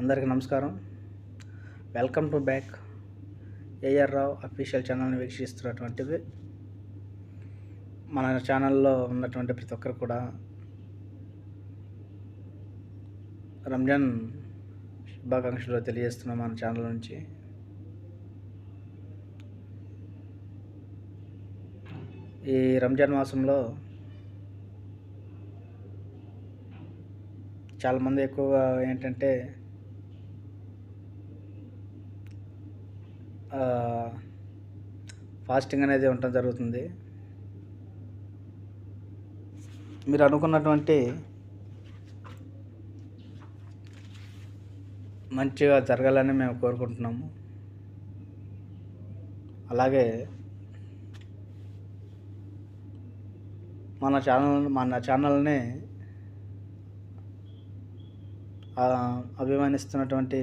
అందరికీ నమస్కారం. Welcome to back AR Rao official ఛానల్ని వీక్షిస్తున్నటువంటివి మన ఛానల్లో ఉన్నటువంటి ప్రతి ఒక్కరు కూడా రంజాన్ శుభాకాంక్షలు తెలియజేస్తున్నాం మన ఛానల్ నుంచి. ఈ రంజాన్ మాసంలో చాలామంది ఎక్కువగా ఏంటంటే ఫాస్టింగ్ అనేది ఉండటం జరుగుతుంది. మీరు అనుకున్నటువంటి మంచిగా జరగాలని మేము కోరుకుంటున్నాము. అలాగే మన ఛానల్ మన ఛానల్ని అభిమానిస్తున్నటువంటి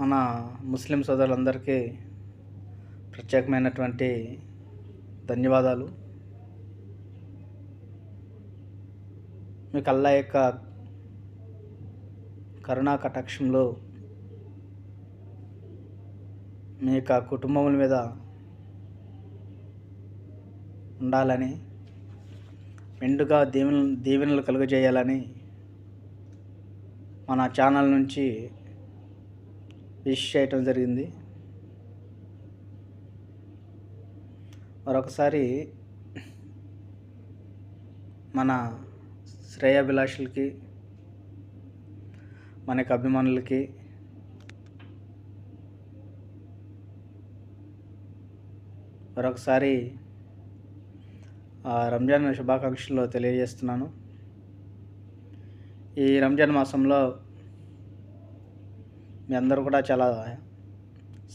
మన ముస్లిం సోదరులందరికీ ప్రత్యేకమైనటువంటి ధన్యవాదాలు. మీకు అల్లా యొక్క కరుణా కటాక్షంలో మీ యొక్క కుటుంబముల మీద ఉండాలని మెండుగా దీవెన దీవెనలు కలుగజేయాలని మన ఛానల్ నుంచి విష్ చేయటం జరిగింది. మరొకసారి మన శ్రేయాభిలాషులకి మనకి అభిమానులకి మరొకసారి ఆ రంజాన్ శుభాకాంక్షలు తెలియజేస్తున్నాను. ఈ రంజాన్ మాసంలో మీ అందరూ కూడా చాలా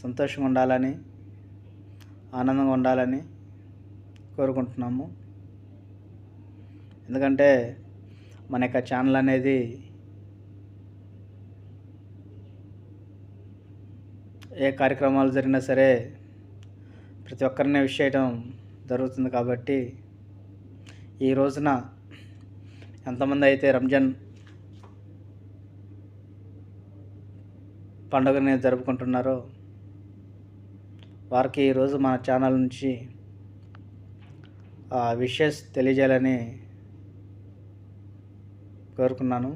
సంతోషంగా ఉండాలని ఆనందంగా ఉండాలని కోరుకుంటున్నాము. ఎందుకంటే మన యొక్క ఛానల్ అనేది ఏ కార్యక్రమాలు జరిగినా సరే ప్రతి ఒక్కరిని విష్ చేయడం జరుగుతుంది కాబట్టి ఈ రోజున ఎంతమంది అయితే రంజాన్ పండుగని జరుపుకుంటున్నారో వారికి ఈరోజు మన ఛానల్ నుంచి విషెస్ తెలియజేయాలని కోరుకున్నాను.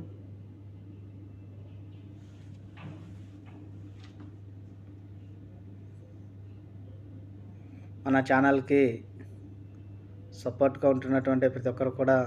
మన ఛానల్కి సపోర్ట్గా ఉంటున్నటువంటి ప్రతి ఒక్కరు కూడా